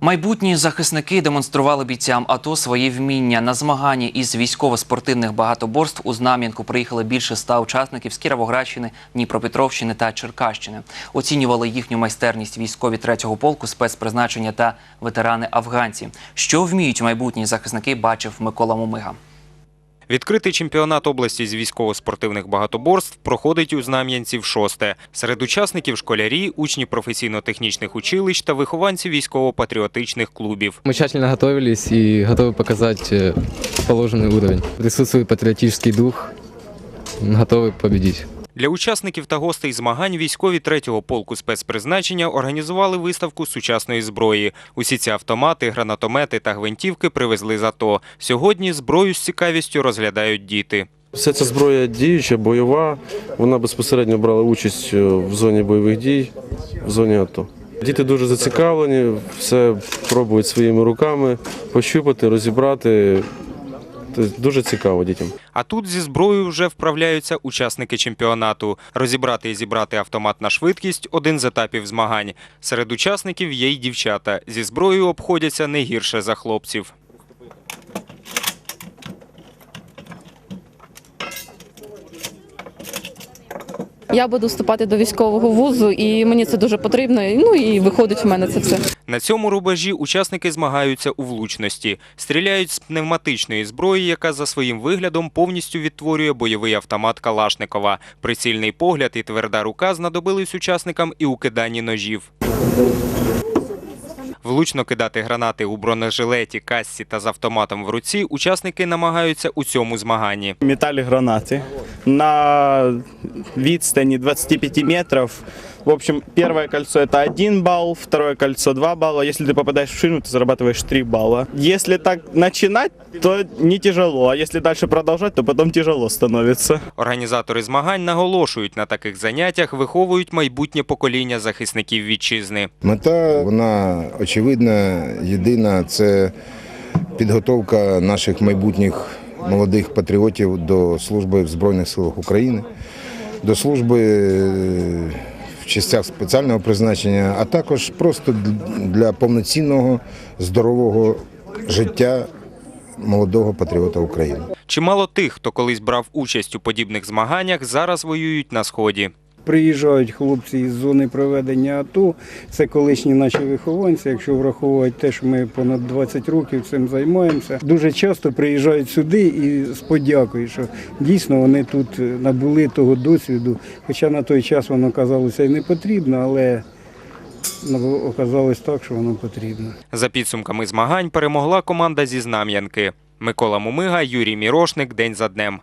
Майбутні захисники демонстрували бійцям АТО свої вміння. На змагання із військово-спортивних багатоборств у Знам'янку приїхали більше ста учасників з Кіровоградщини, Дніпропетровщини та Черкащини. Оцінювали їхню майстерність військові третього полку, спецпризначення та ветерани-афганці. Що вміють майбутні захисники, бачив Микола Мумига. Відкритий чемпіонат області з військово-спортивних багатоборств проходить у Знам'янці в шосте. Серед учасників школярі, учні професійно-технічних училищ та вихованці військово-патріотичних клубів. Мы тщательно готовились и готовы показать э, положенный уровень. Присутствует патриотический дух, готовы победить. Для учасників та гостей змагань військові третього полку спецпризначення організували виставку сучасної зброї. Усі ці автомати, гранатомети та гвинтівки привезли з АТО. Сьогодні зброю з цікавістю розглядають діти. Вся ця зброя діюча, бойова. Вона безпосередньо брала участь е, в зоні бойових дій, в зоні АТО. Діти дуже зацікавлені, все пробують своїми руками пощупати, розібрати. Тобто Дуже цікаво дітям. А тут зі зброєю вже вправляються учасники чемпіонату. Розібрати і зібрати автомат на швидкість – один з етапів змагань. Серед учасників є й дівчата. Зі зброєю обходяться не гірше за хлопців. Я буду вступати до військового вузу, і мені це дуже потрібно. Ну і виходить в мене це все. На цьому рубежі учасники змагаються у влучності. Стріляють з пневматичної зброї, яка за своїм виглядом повністю відтворює бойовий автомат Калашникова. Прицільний погляд і тверда рука знадобились учасникам і у киданні ножів. Влучно кидати гранати у бронежилеті, касці та з автоматом в руці учасники намагаються у цьому змаганні. метали гранати на відстані 25 метров. В общем, первое кольцо это 1 балл, второе кольцо 2 балла. Если ты попадаешь в шину, ты зарабатываешь 3 балла. Если так начинать, то не тяжело, а если дальше продолжать, то потом тяжело становится. Організатори змагань наголошують, на таких заняттях виховують майбутнє покоління захисників вітчизни. Мета вона очевидна, єдина це підготовка наших майбутніх молодих патріотів до служби в Збройних силах України, до служби е, в частях спеціального призначення, а також просто для повноцінного здорового життя молодого патріота України. Чимало тих, хто колись брав участь у подібних змаганнях, зараз воюють на сході. Приїжджають хлопці із зони проведення АТО. Це колишні наші вихованці. Якщо враховувати те, що ми понад 20 років цим займаємося, дуже часто приїжджають сюди і з подякою, що дійсно вони тут набули того досвіду. Хоча на той час воно казалося і не потрібно, але ну, оказалось так, що воно потрібно. За підсумками змагань перемогла команда зі Знам'янки. Микола Мумига, Юрій Мірошник. День за днем.